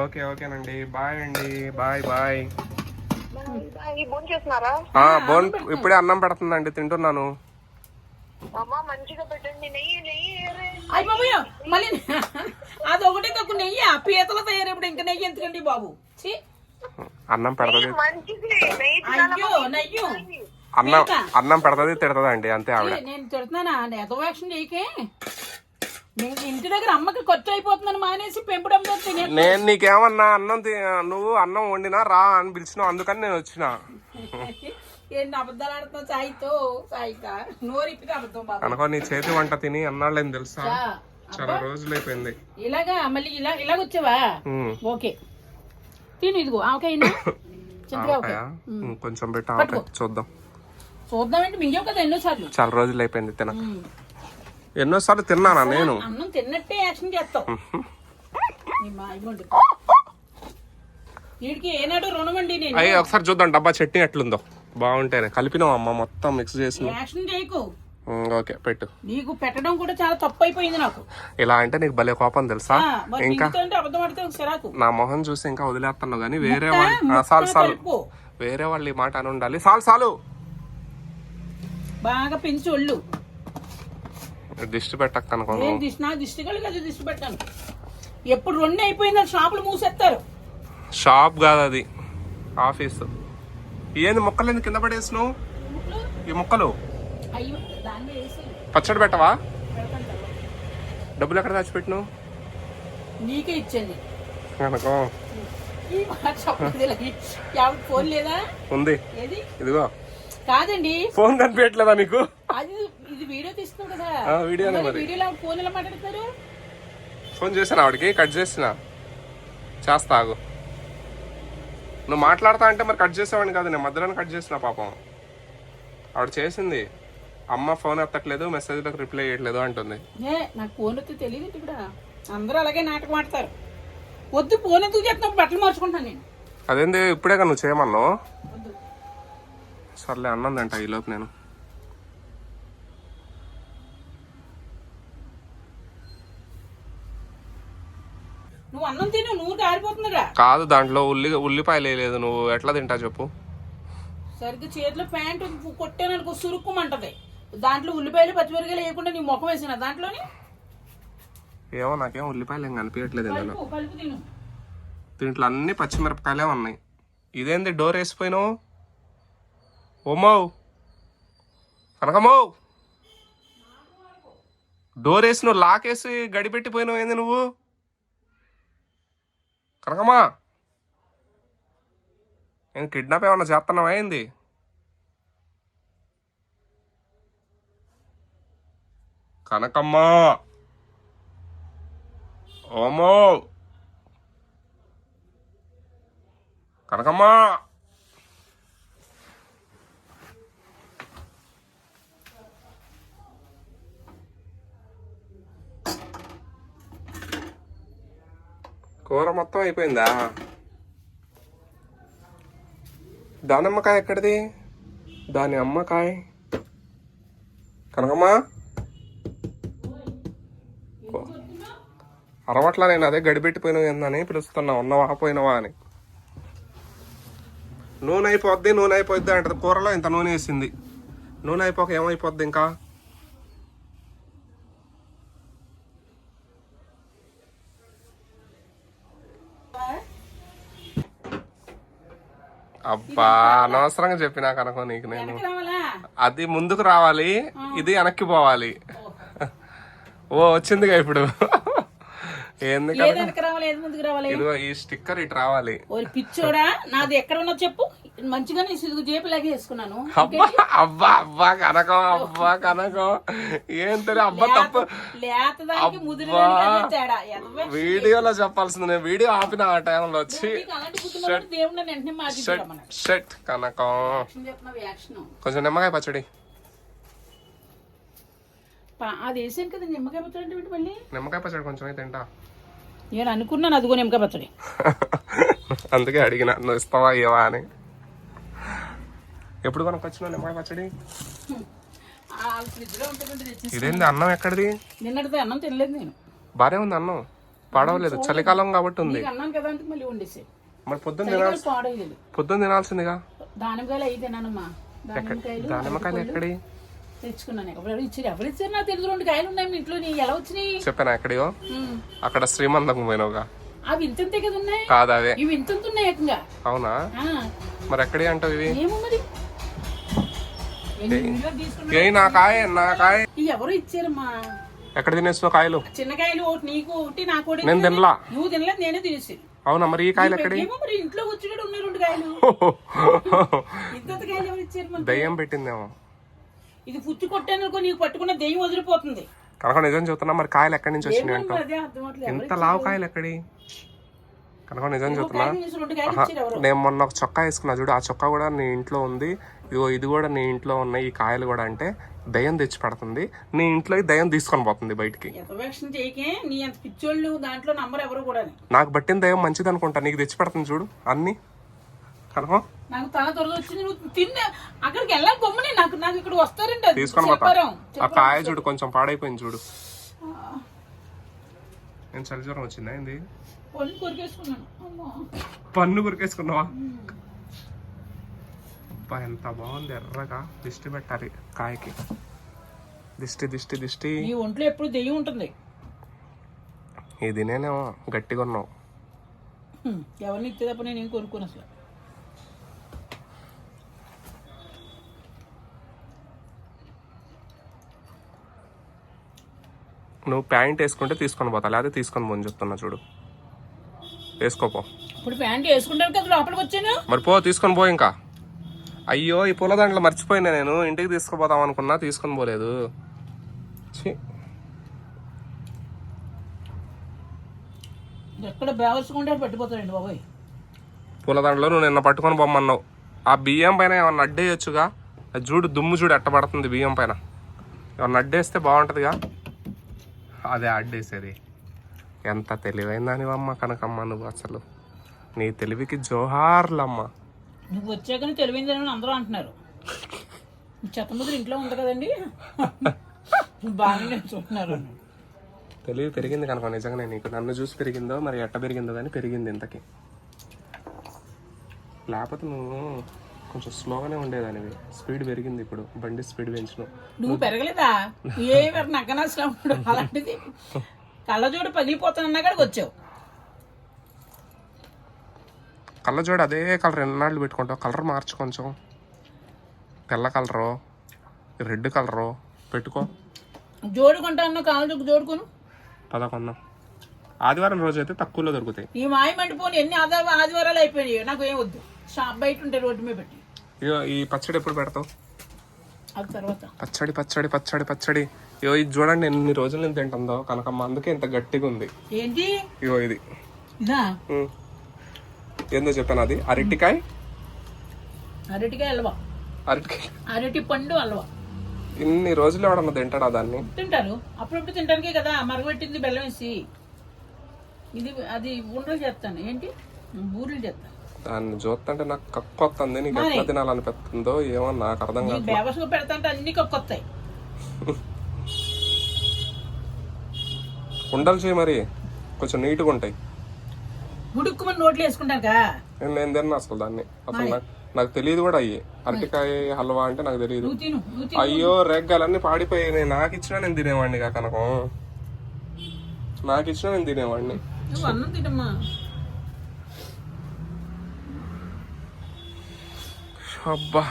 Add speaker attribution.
Speaker 1: Okay ఓకేనండి. Bye అండి. Bye bye.
Speaker 2: ఈ భోజనం చేస్తున్నారా?
Speaker 1: ఆ, బోన్ ఇప్పుడే అన్నం పెడుతుందండి తింటున్నాను.
Speaker 3: అది ఒకటే తక్కువ నెయ్యి ఆ పీతల తయారైనప్పుడు ఇంకా నెయ్యి ఎందుకండి బాబు? ఛీ,
Speaker 1: అన్నం పెడతది.
Speaker 3: అయ్యో నెయ్యి
Speaker 1: అన్నం అన్నం పెడతది తిడతదండి అంతే ఆవిడ.
Speaker 3: నేను తిడుతున్నానా? నెత యాక్షన్ చేయకే. నేను ఇంటి దగ్గర అమ్మకి ఖర్చు అయిపోతుందని మానేసి పెంపుడు
Speaker 1: నేను నీకేమన్నా అన్నం నువ్వు అన్నం వండినా రా అని పిలిచినావు అందుకని నేను వచ్చిన.
Speaker 3: ఏంటి అబద్ధాలు ఆడుతున్నావు? సాయితో సాయిక? నోరిప్పితే అబద్ధం
Speaker 1: అనుకో నీ చేతి వంట తిని అన్నాళ్ళని తెలుసా? చాలా రోజులు అయిపోయింది
Speaker 3: ఇలాగా మళ్ళీ ఇలా ఇలాగ వచ్చావా. ఓకే. తిను ఇదిగో ఆవకాయనా
Speaker 1: కొంచెం పెట్టు చూద్దాం.
Speaker 3: చూద్దామంటే మింగావు కదా ఎన్నోసార్లు.
Speaker 1: చాలా రోజులు అయిపోయింది తిన ఎన్నోసార్లు తిన్నానా నేను?
Speaker 3: అన్నం తిన్నట్టే యాక్షన్ చేస్తావు. నీ మా ఇవ్వండి. వీడికి ఏనాడు రుణమండి నేను.
Speaker 1: అయ్యి ఒకసారి చూద్దాం డబ్బా చట్నీ ఎట్లుందో. బాగుంటేనే. కలిపినాం అమ్మ మొత్తం మిక్స్ చేసి
Speaker 3: యాక్షన్ చేయకు.
Speaker 1: ఓకే పెట్టు.
Speaker 3: నీకు పెట్టడం కూడా చాలా తప్పు అయిపోయింది నాకు.
Speaker 1: ఇలా అంటే నీకు భలే కోపం తెలుసా? ఇంకా? నా మొహం చూసి ఇంకా వదిలేస్తున్నావు కానీ వేరే వాళ్ళు సాలు. వేరే వాళ్ళు ఈ మాట అని ఉండాలి. సాలు సాలు
Speaker 3: బాగా పెంచి ఒళ్ళు.
Speaker 1: దిష్టి
Speaker 3: నేను దిష్టి నా దిష్టి కలిగి అది దిష్టి పెట్టాను. ఎప్పుడు రెండు అయిపోయింది షాపులు మూసేస్తారు.
Speaker 1: షాప్ కాదు అది. ఆఫీస్. ఏంది మొక్కలు ఎందుకు కింద పడేసినావు? ఈ మొక్కలు? పచ్చడి పెట్టవా. డబ్బులు ఎక్కడ దాచిపెట్టినావు?
Speaker 3: నీకే ఇచ్చింది.
Speaker 1: అనుకో
Speaker 3: ఫోన్ లేదా?
Speaker 1: ఉంది.
Speaker 3: ఏది?
Speaker 1: ఇదిగో.
Speaker 3: కాదండి.
Speaker 1: ఫోన్ కనిపించట్లేదా నీకు?
Speaker 3: అది ఇది వీడియో తీస్తున్నావు కదా.
Speaker 1: ఆ, వీడియోనే
Speaker 3: మరి
Speaker 1: మరి.
Speaker 3: వీడియోలో ఫోన్ ఎలా మాట్లాడతారు
Speaker 1: ఫోన్ చేశాను ఆవిడకి కట్ చేసిన. చేస్తా ఆగు. నువ్వు మాట్లాడతా అంటే మరి కట్ చేసేవాడిని కాదు నేను మధ్యలోనే కట్ చేసిన పాపం. ఆవిడ చేసింది. అమ్మ ఫోన్ ఎత్తట్లేదు మెసేజ్లకు రిప్లై చేయట్లేదు అంటుంది.
Speaker 3: ఏ నాకు ఫోన్ తెలియదు అందరూ అలాగే నాటకం ఆడతారు. వద్దు ఫోన్ ఎందుకు చేస్తున్నావు? బట్టలు మార్చుకుంటాను నేను.
Speaker 1: అదేంది ఇప్పుడే కదా నువ్వు చేయమన్నావు? సర్లే అన్నందంట ఈ లోపు నేను
Speaker 3: నువ్వు అన్నం తిను నువ్వు కారిపోతుందిగా
Speaker 1: కాదు దాంట్లో ఉల్లి ఉల్లిపాయలు వేయలేదు నువ్వు ఎట్లా తింటా చెప్పు.
Speaker 3: సరిగ్గా చేతిలో ప్యాంటు కొట్టాను అనుకో సురుక్కుమంటది. దాంట్లో ఉల్లిపాయలు పచ్చిమిరకాయలు వేయకుండా నీ ముఖం వేసిన దాంట్లోని?
Speaker 1: ఏమో నాకేం ఉల్లిపాయలు ఏం కనిపించట్లేదు ఇందులో.
Speaker 3: కలుపు కలుపు తిను.
Speaker 1: దీంట్లో అన్ని పచ్చిమిరపకాయలే ఉన్నాయి. ఇదేంది డోర్ వేసిపోయినావు? ఓమో కనకమో డోర్ వేసి నువ్వు లాకేసి గడిపెట్టిపోయినావు ఏంది నువ్వు? కనకమ్మా నేను కిడ్నాప్ ఏమన్నా చేస్తున్నావా ఏంది? కనకమ్మా! ఓమో! కనకమ్మా! కూర మొత్తం అయిపోయిందా? దానిమ్మకాయ ఎక్కడిది? దాని అమ్మకాయ. కనకమ్మా? అరవట్లా నేను అదే గడిపెట్టిపోయినా ఏందని పిలుస్తున్నా ఉన్నవా పోయినవా అని. నూనె అయిపోద్ది నూనె అయిపోద్ది అంటది. కూరలో ఇంత నూనె వేసింది. నూనె అయిపోక ఏమైపోద్ది ఇంకా? అబ్బా అనవసరంగా చెప్పినా కనుక నీకు నేను. అది ముందుకు రావాలి ఇది వెనక్కి పోవాలి. ఓ వచ్చిందిగా ఇప్పుడు. ఈ స్టిక్కర్ ఇటు రావాలి.
Speaker 3: పిచ్చోడా నాది ఎక్కడ ఉన్నదో చెప్పు? మంచిగా నీ సిదుగు జేబులాగే వేసుకున్నాను.
Speaker 1: అబ్బా అబ్బా అబ్బా కనకం అబ్బా కనకం. ఏం తెలియదు అబ్బా. తప్పు. వీడియోలో చెప్పాల్సింది నేను వీడియో ఆపిన ఆ టైంలో వచ్చి షట్ కనకం. కొంచెం నిమ్మకాయ పచ్చడి.
Speaker 3: అది వేసాను కదా నిమ్మకాయ పచ్చడి మళ్ళీ?
Speaker 1: నిమ్మకాయ పచ్చడి కొంచెం అయితే తింటా.
Speaker 3: నేను అనుకున్నాను అదిగో నిమ్మకాయ పచ్చడి.
Speaker 1: అందుకే అడిగిన నువ్వు ఇస్తావా ఇవ్వవా అని. ఎప్పుడు కొనుక్కొచ్చినావు నిమ్మకాయ పచ్చడి? ఇదేంది అన్నం ఎక్కడిది?
Speaker 3: నిన్నటిది అన్నం తినలేదు నేను.
Speaker 1: బానే ఉంది అన్నం. పాడవలేదు. చలికాలం కాబట్టి ఉంది.
Speaker 3: నీకు అన్నాను కదా అంటే మళ్ళీ వండేసి
Speaker 1: మరి పొద్దున్న తినాల్సి పొద్దున్న తినాల్సిందిగా?
Speaker 3: దానిమ్మకాయలు తిన్నానమ్మా దానిమ్మకాయలు
Speaker 1: ఎక్కడి?
Speaker 3: తెచ్చుకున్నాను ఎవరు ఇచ్చారు? ఎవరు ఇచ్చారు? నాకు తెలుసు. రెండు కాయలు ఉన్నాయి మీ ఇంట్లో. నీ ఎలా వచ్చినాయి?
Speaker 1: చెప్పాను ఎక్కడియో
Speaker 3: ఉమ్.
Speaker 1: అక్కడ శ్రీమంతం పోయినావుగా.
Speaker 3: అవి ఇంతంతే కదా ఉన్నాయి?
Speaker 1: కాదు అదే
Speaker 3: ఇవి ఇంతంత ఉన్నాయి ఏకంగా.
Speaker 1: అవునా? మరి ఎక్కడి అంటావు ఇవి?
Speaker 3: ఏమో మరి?
Speaker 1: ఏ నా కాయ నా కాయ.
Speaker 3: ఎవరు ఇచ్చారమ్మా?
Speaker 1: ఎక్కడ తినేస్తున్నావు కాయలు?
Speaker 3: చిన్న కాయలు ఒకటి నీకు ఒకటి నాకు ఒకటి
Speaker 1: నేను తినలా.
Speaker 3: నువ్వు తినలేదు నేనే తినేసి.
Speaker 1: అవునా మరి ఈ కాయలు ఎక్కడి?
Speaker 3: మరి ఇంట్లో వచ్చినట్టు ఉన్నాయి రెండు కాయలు. ఇంతంత కాయలు ఎవరు ఇచ్చారు మరి
Speaker 1: దయ్యం పెట్టిందేమో.
Speaker 3: ఇది పుచ్చి కొట్టాను నీకు పట్టుకున్న దెయ్యం వదిలిపోతుంది.
Speaker 1: కనుక నిజం చెప్తున్నా మరి కాయలు ఎక్కడి నుంచి వచ్చినాయి
Speaker 3: అవట్లేదు. ఎవరు
Speaker 1: ఎంత లావు కాయలు ఎక్కడి? కనుక నిజం చెప్తున్నా.
Speaker 3: ఎవరు?
Speaker 1: నేను మొన్న ఒక చొక్కా వేసుకున్నా చూడు ఆ చొక్కా కూడా నీ ఇంట్లో ఉంది. ఇగో ఇది కూడా నీ ఇంట్లో ఉన్నాయి ఈ కాయలు కూడా అంటే దయ్యం తెచ్చి పెడుతుంది. నీ ఇంట్లో దయ్యం తీసుకొని పోతుంది బయటికి. నాకు పట్టిన దయ్యం మంచిది అనుకుంటా నీకు తెచ్చి పెడుతుంది చూడు అన్ని. తీసుకొని పోతా. ఆ కాయ చూడు కొంచెం పాడైపోయింది చూడు. నేను చలి జ్వరం వచ్చిందా ఏంది? పన్ను కురికేసుకున్నావా? అబ్బా ఎంత బాగుంది ఎర్రగా. దిష్టి పెట్టాలి కాయకి. దిష్టి దిష్టి దిష్టి.
Speaker 3: నీ ఒంట్లో ఎప్పుడు దెయ్యం ఉంటుంది.
Speaker 1: ఇది నేనేమో గట్టిగా ఉన్నావు.
Speaker 3: ఎవరిని ఇస్తే తప్ప నేను ఏం కొనుక్కోను అసలు.
Speaker 1: నువ్వు ప్యాంట్ వేసుకుంటే తీసుకొని పోతా లేకపోతే తీసుకొని పోని చెప్తున్నా చూడు. వేసుకోపో.
Speaker 3: ఇప్పుడు ప్యాంట్ వేసుకుంటాను కదా లోపలికి వచ్చాను.
Speaker 1: మరి పో తీసుకొని పో ఇంకా. అయ్యో ఈ పూలదండలు మర్చిపోయినా నేను. ఇంటికి తీసుకుపోదాం అనుకున్నా తీసుకొని పోలేదు.
Speaker 3: ఎక్కడ బాబాయ్.
Speaker 1: పూలదండలు నువ్వు నిన్న పట్టుకొని పోమన్నావు ఆ బియ్యం పైన ఏమన్నా అడ్డేయచ్చుగా చూడు దుమ్ము చూడు ఎట్ట పడుతుంది బియ్యం పైన? ఏమన్నా అడ్డేస్తే బాగుంటుందిగా? అదే అడ్డేసేది ఎంత తెలివైందానివమ్మ కనకమ్మ నువ్వు అసలు. నీ తెలివికి జోహార్లమ్మ.
Speaker 3: నువ్వు వచ్చాకనే తెలివిందని అందరూ అంటున్నారు. చెత్త ముద్ర ఇంట్లో ఉంది కదండి. బాగానే నేర్చుకుంటున్నారు
Speaker 1: తెలివి పెరిగింది కనుక నిజంగానే నీకు. నన్ను చూసి పెరిగిందో మరి ఎట్ట పెరిగిందో కానీ పెరిగింది ఇంతకి. లేకపోతే నువ్వు కొంచెం స్లోగానే ఉండేదానివి. స్పీడ్ పెరిగింది ఇప్పుడు. బండి స్పీడ్ పెంచిన.
Speaker 3: నువ్వు పెరగలేదా? ఏ నగ్గనాల్సిన అలాంటిది. కళ్ళజోడు పగిలిపోతానన్నా కాడికి వచ్చావు.
Speaker 1: కళ్ళజోడు అదే కలర్ ఎన్నాళ్ళు పెట్టుకుంటావు? కలర్ మార్చు కొంచెం. తెల్ల కలరు రెడ్ కలరు పెట్టుకో.
Speaker 3: జోడు కొంటా అన్న కాళ్ళు జోడుకోను
Speaker 1: పదకొందాం ఆదివారం రోజు అయితే తక్కువలో దొరుకుతాయి.
Speaker 3: ఈ మాయ మండిపోని ఎన్ని ఆదివారాలు అయిపోయినాయి నాకు ఏం వద్దు. షాప్ బయట ఉంటే రోడ్డు మీద పెట్టి.
Speaker 1: ఇగో ఈ పచ్చడి ఎప్పుడు పెడతావు?
Speaker 3: తర్వాత.
Speaker 1: పచ్చడి పచ్చడి పచ్చడి పచ్చడి. ఇగో ఇది చూడండి ఎన్ని రోజులు నేను తింటుందో కనకమ్మ. అందుకే ఇంత గట్టిగా ఉంది
Speaker 3: ఏంటి?
Speaker 1: ఇగో ఇది.
Speaker 3: ఇదా.
Speaker 1: ఏందో చెప్పాను అది? అరటికాయ?
Speaker 3: అరటికాయ హల్వా
Speaker 1: అరటికాయ.
Speaker 3: అరటి పండు హల్వా
Speaker 1: ఇన్ని రోజులు ఎవడన్నా తింటాడా దాన్ని?
Speaker 3: తింటారు. అప్పుడప్పుడు తింటానికే కదా మరగబెట్టింది బెల్లం వేసి. ఇది అది ఉండలు చేస్తాను. ఏంటి? బూరెలు చేస్తాను
Speaker 1: దాన్ని చూస్తుంటే నాకు కక్కొస్తుంది నీకు ఎట్లా తినాలనిపిస్తుందో ఏమో నాకు అర్థం కాదు
Speaker 3: బేవసగా పెడతాంటే అన్ని కక్కొస్తాయి
Speaker 1: ఉండలు చేయి మరి. కొంచెం నీట్గా ఉంటాయి.
Speaker 3: ముడుక్కుమని నోట్లు వేసుకుంటానుకా
Speaker 1: నేను నేను తిన్నా అసలు దాన్ని. అసలు నాకు నాకు తెలియదు కూడా అయ్యి. అరటికాయ హల్వా అంటే నాకు తెలియదు.
Speaker 3: నువ్వు తిను నువ్వు తిను.
Speaker 1: అయ్యో రెగ్గాలన్నీ పాడిపోయాయి. నాకు ఇచ్చినా నేను తినేవాడిని కా కనకం. నాకు ఇచ్చినా నేను తినేవాడిని.
Speaker 3: నువ్వు అన్నం తినమ్మా.
Speaker 1: అబ్బా.